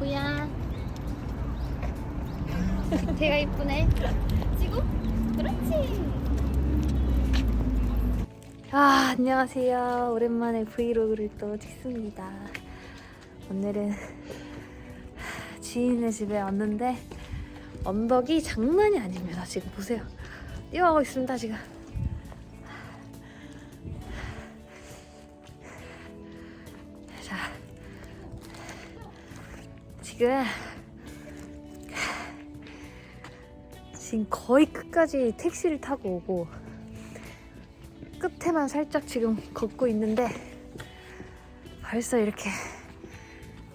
지구야. 뒤태가 이쁘네. 지구? 그렇지. 아, 안녕하세요. 오랜만에 브이로그를 또 찍습니다. 오늘은 지인의 집에 왔는데 언덕이 장난이 아닙니다. 지금 보세요. 뛰어가고 있습니다, 지금. 지금 지금 거의 끝까지 택시를 타고 오고 끝에만 살짝 지금 걷고 있는데 벌써 이렇게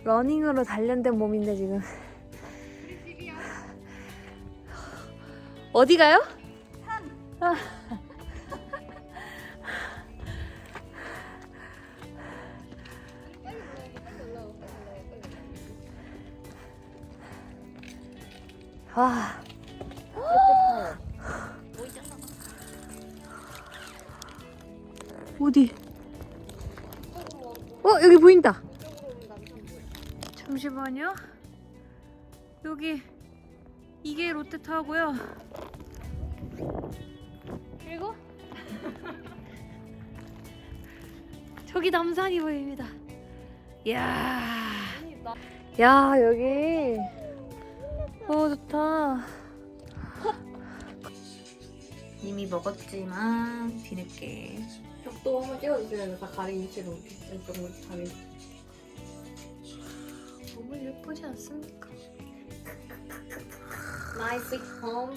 러닝으로 단련된 몸인데 지금 어디 가요? 아. 와. 어디? 어 여기 보인다. 잠시만요. 여기 이게 롯데타워고요. 그리고 저기 남산이 보입니다. 이야. 야 여기 어 좋다. 이미 먹었지만 뒤늦게 벽도 한번 찍어주세요. 다 위치로 왼쪽으로 가린. 너무 예쁘지 않습니까? Sweet home.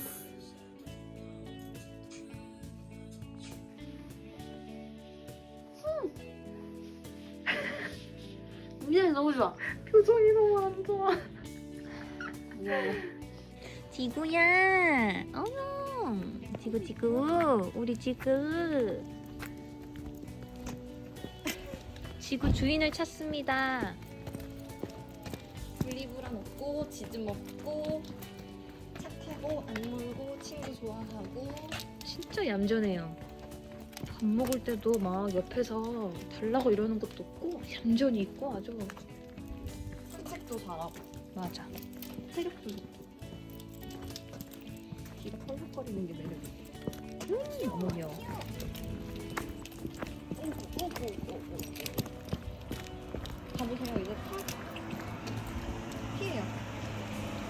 굉장히 너무 좋아. 표정이 너무 안 좋아. 지구야. 어머. 지구 지구. 우리 지구. 지구 주인을 찾습니다. 분리불안 없고 지즈 먹고 착하고 안 물고 친구 좋아하고 진짜 얌전해요. 밥 먹을 때도 막 옆에서 달라고 이러는 것도 없고 얌전히 있고 아주 산책도 잘하고 맞아. 체력도 좋고 귀가 펄럭거리는 게 매력이야. 너무 귀여워. 가보세요 이제 타 피해요.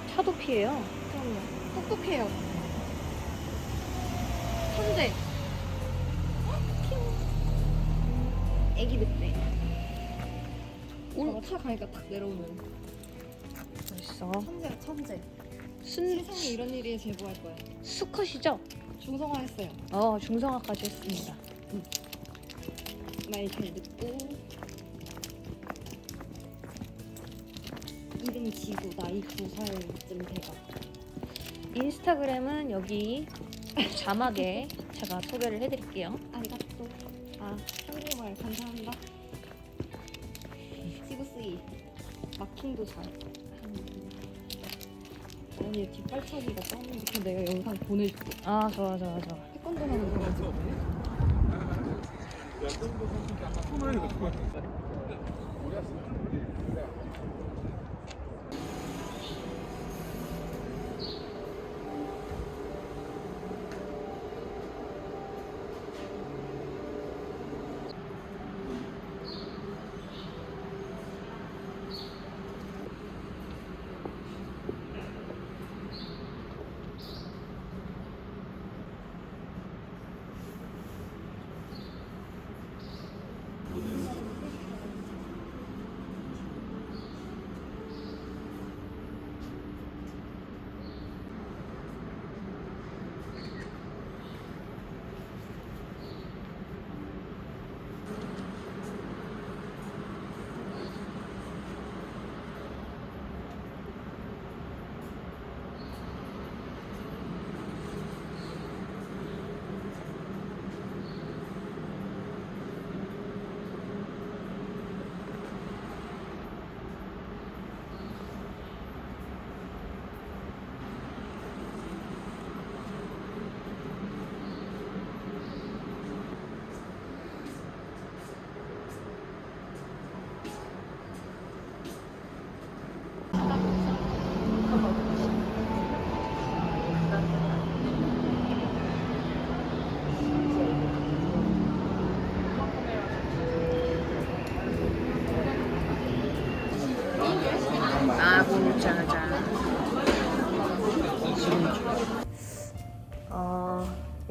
차도 피해요. 그럼요. 똑똑해요. 천재. 애기 늑대. 오늘 차 가니까 딱 내려오는 벌써 천재야 천재. 순 세상에 이런 일이 제보할 거야. 수컷이죠? 중성화했어요. 어 중성화까지 했습니다. 말 잘 듣고 이름 지고 나이 두 살쯤 돼가. 인스타그램은 여기 자막에 제가 소개를 해드릴게요. 아리가또. 아 한국말 감사합니다. 지구스이 마킹도 잘. 아니 뒷발차기가 떴는데 내가 영상 보내줄게. 아 좋아 좋아 좋아. 거 가지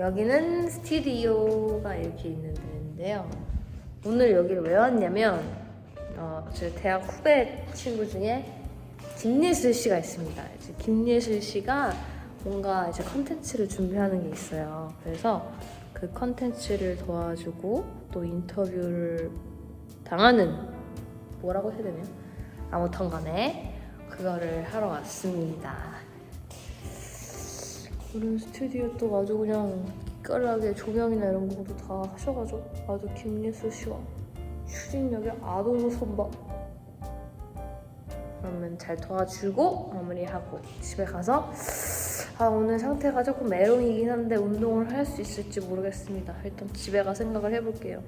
여기는 스튜디오가 이렇게 있는 데인데요. 오늘 여기를 왜 왔냐면 어, 제 대학 후배 친구 중에 김예슬 씨가 있습니다. 이제 김예슬 씨가 뭔가 이제 컨텐츠를 준비하는 게 있어요. 그래서 그 컨텐츠를 도와주고 또 인터뷰를 당하는 뭐라고 해야 되나요? 아무튼 간에 그거를 하러 왔습니다. 그런 스튜디오 또 아주 그냥 깔하게 조명이나 이런 것도 다 하셔가지고 아주 김예슬 씨와 추진력의 아도로 선박 그러면 잘 도와주고 마무리하고 집에 가서 아 오늘 상태가 조금 메롱이긴 한데 운동을 할 수 있을지 모르겠습니다. 일단 집에 가 생각을 해볼게요.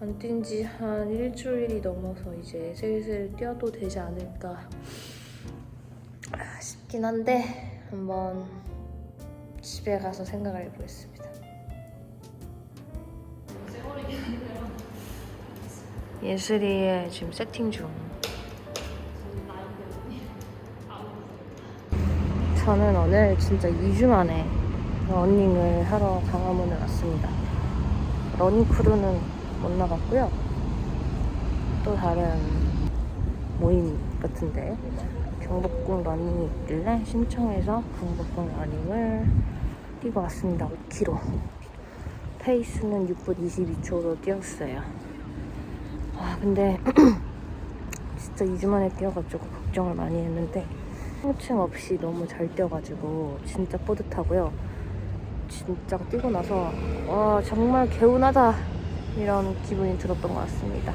안 뛴 지 한 일주일이 넘어서 이제 슬슬 뛰어도 되지 않을까 싶긴 한데 한번 집에 가서 생각을 해보겠습니다. 예슬이의 지금 세팅 중. 저는 오늘 진짜 2주 만에 러닝을 하러 강화문에 왔습니다. 러닝 크루는 못 나갔고요. 또 다른 모임 같은데 경복궁 러닝이 있길래 신청해서 경복궁 러닝을 뛰고 왔습니다. 5km. 페이스는 6분 22초로 뛰었어요. 아 근데 진짜 2주 만에 뛰어가지고 걱정을 많이 했는데 통증 없이 너무 잘 뛰어가지고 진짜 뿌듯하고요. 진짜 뛰고 나서 와 정말 개운하다 이런 기분이 들었던 것 같습니다.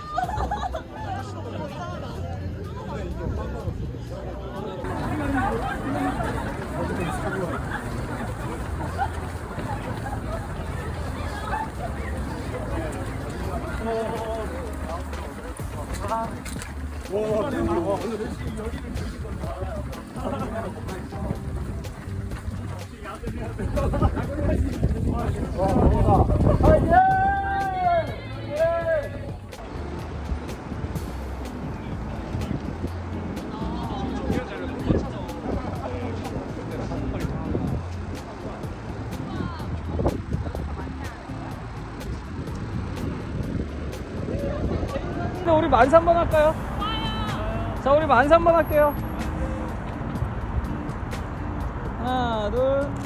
근데 우리 만 3번 할까요? 자 우리 만 3번 할게요 하나 둘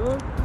하나 둘